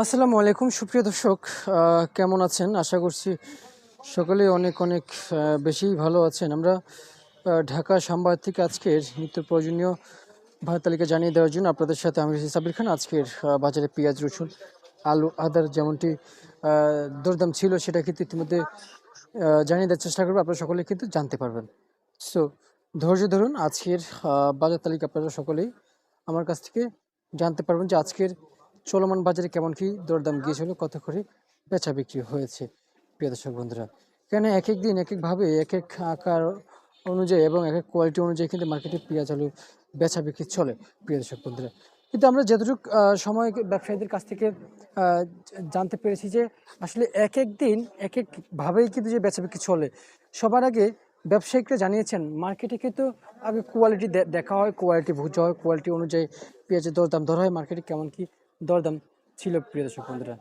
আসসালামু আলাইকুম, সুপ্রিয় দর্শক কেমন আছেন? আশা করছি সকলেই অনেক অনেক বেশি ভালো আছেন। আমরা ঢাকা সাম্বাদ থেকে আজকের নিত্য প্রয়োজনীয় ভাত তালিকা জানিয়ে দেওয়ার জন্য আপনাদের সাথে আমি সাবির খান। আজকের বাজারে পেঁয়াজ, রসুন, আলু, আদার যেমনটি দরদাম ছিল সেটা কিন্তু ইতিমধ্যে জানিয়ে দেওয়ার চেষ্টা করব। আপনারা সকলে কিন্তু জানতে পারবেন। সো ধৈর্য ধরুন, আজকের বাজার তালিকা আপনারা সকলেই আমার কাছ থেকে জানতে পারবেন যে আজকের চলমান বাজারে কেমন কি দরদাম গিয়েছিল, কত করে বেচা বিক্রি হয়েছে? প্রিয় দর্শক বন্ধুরা কেন এক এক দিন এক একভাবে এক এক আকার অনুযায়ী এবং এক এক কোয়ালিটি অনুযায়ী কিন্তু মার্কেটে পেঁয়াজ, আলু বেচা বিক্রি চলে, প্রিয় দর্শক বন্ধুরা। কিন্তু আমরা যতটুকু সময় ব্যবসায়ীদের কাছ থেকে জানতে পেরেছি যে আসলে এক এক দিন এক একভাবেই কিন্তু যে বেচা বিক্রি চলে। সবার আগে ব্যবসায়িকরা জানিয়েছেন মার্কেটে কিন্তু আগে কোয়ালিটি দেখা হয় কোয়ালিটি বোঝা হয় কোয়ালিটি অনুযায়ী পেঁয়াজের দরদাম ধরা হয় মার্কেটে কেমন কি দরদাম ছিল প্রিয় দর্শক বন্ধুরা।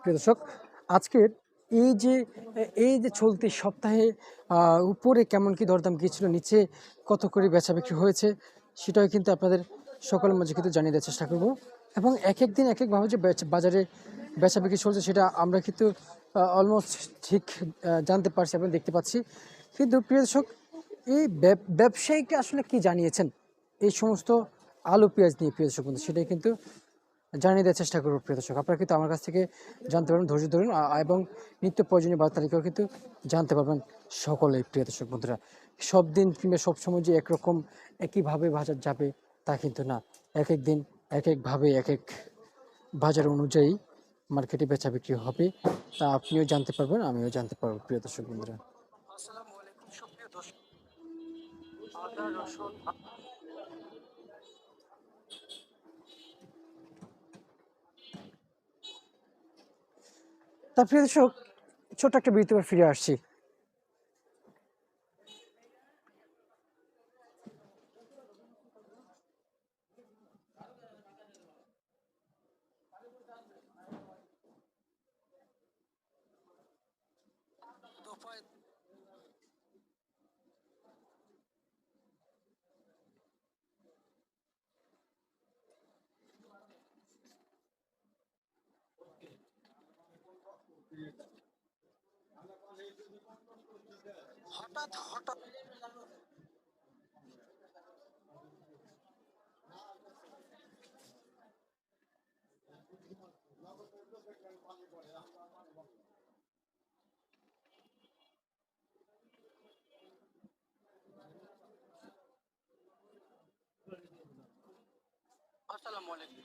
প্রিয় দর্শক, আজকের এই যে এই যে চলতি সপ্তাহে উপরে কেমন কি দরদাম গিয়েছিল, নিচে কত করে বেচা বিক্রি হয়েছে, সেটাও কিন্তু আপনাদের সকলের মাঝে কিন্তু জানিয়ে দেওয়ার চেষ্টা করব। এবং এক এক দিন এক একভাবে যে বাজারে বেচা বিক্রি চলছে, সেটা আমরা কিন্তু অলমোস্ট ঠিক জানতে পারছি এবং দেখতে পাচ্ছি। কিন্তু প্রিয় দর্শক, এই ব্যবসায়ীকে আসলে কি জানিয়েছেন? এই সমস্ত আলু, পেঁয়াজ নিয়ে, প্রিয় দর্শক বন্ধু, সেটাই কিন্তু জানিয়ে দেওয়ার চেষ্টা করব, প্রিয় দর্শক। আপনারা কিন্তু আমার কাছ থেকে জানতে পারবেন, ধৈর্য ধরুন এবং নিত্য প্রয়োজনীয় বার্তা তালিকাও কিন্তু জানতে পারবেন সকলেই, প্রিয় দর্শক বন্ধুরা। সব দিন কিংবা সব সময় যে একরকম, একইভাবে বাজার যাবে, তা কিন্তু না। এক এক দিন, এক একভাবে এক এক বাজার অনুযায়ী মার্কেটে বেচা বিক্রি হবে, তা আপনিও জানতে পারবেন, আমিও জানতে পারব, প্রিয় দর্শক বন্ধুরা। আসসালামু আলাইকুম, সুপ্রিয় দর্শক। আদা, রসুন তা প্রিয় দর্শক ছোট্ট একটা বিরতি পর ফিরে আসছি। হঠাৎ হঠাৎ। আসসালামু আলাইকুম।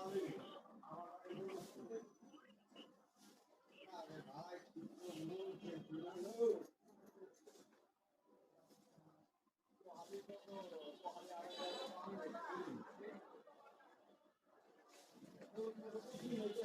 দশটার দিকে এত মাথা ঘোরানো শুরু হয়েছে,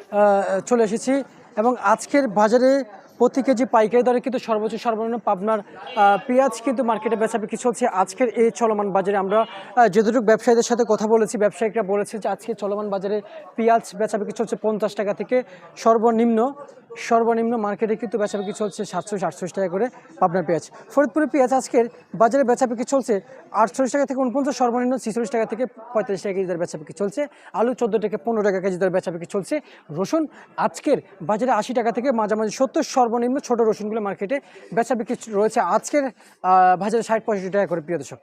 চলে এসেছি এবং আজকের বাজারে প্রতি কেজি পাইকারি দরে কিন্তু সর্বোচ্চ সর্বনিম্ন পাবনার পেঁয়াজ কিন্তু মার্কেটে বেচা বিক্রি চলছে। আজকের এই চলমান বাজারে আমরা যেটুকু ব্যবসায়ীদের সাথে কথা বলেছি, ব্যবসায়িকরা বলেছে যে আজকে চলমান বাজারে পেঁয়াজ বেচা বিক্রি চলছে পঞ্চাশ টাকা থেকে সর্বনিম্ন। সর্বনিম্ন মার্কেটে কিন্তু বেচা বিক্রি চলছে সাতশো আটশোশি টাকা করে পাবনার পেঁয়াজ। ফরিদপুরের পেঁয়াজ আজকের বাজারে বেচা বিক্রি চলছে আটচল্লিশ টাকা থেকে উনপঞ্চাশ, সর্বনিম্ন ছিচল্লিশ টাকা থেকে পঁয়তাল্লিশ টাকা কেজি দরে বেচা বিক্রি চলছে। আলু চোদ্দ থেকে পনেরো টাকা কেজি দরে বেচা বিক্রি চলছে। রসুন আজকের বাজারে আশি টাকা থেকে মাঝামাঝি সত্তর, সর্বনিম্ন ছোট রসুনগুলো মার্কেটে বেচা বিক্রি রয়েছে। আজকের বাজারে ষাট পঁয়ষট্টি টাকা করে প্রিয় দর্শক।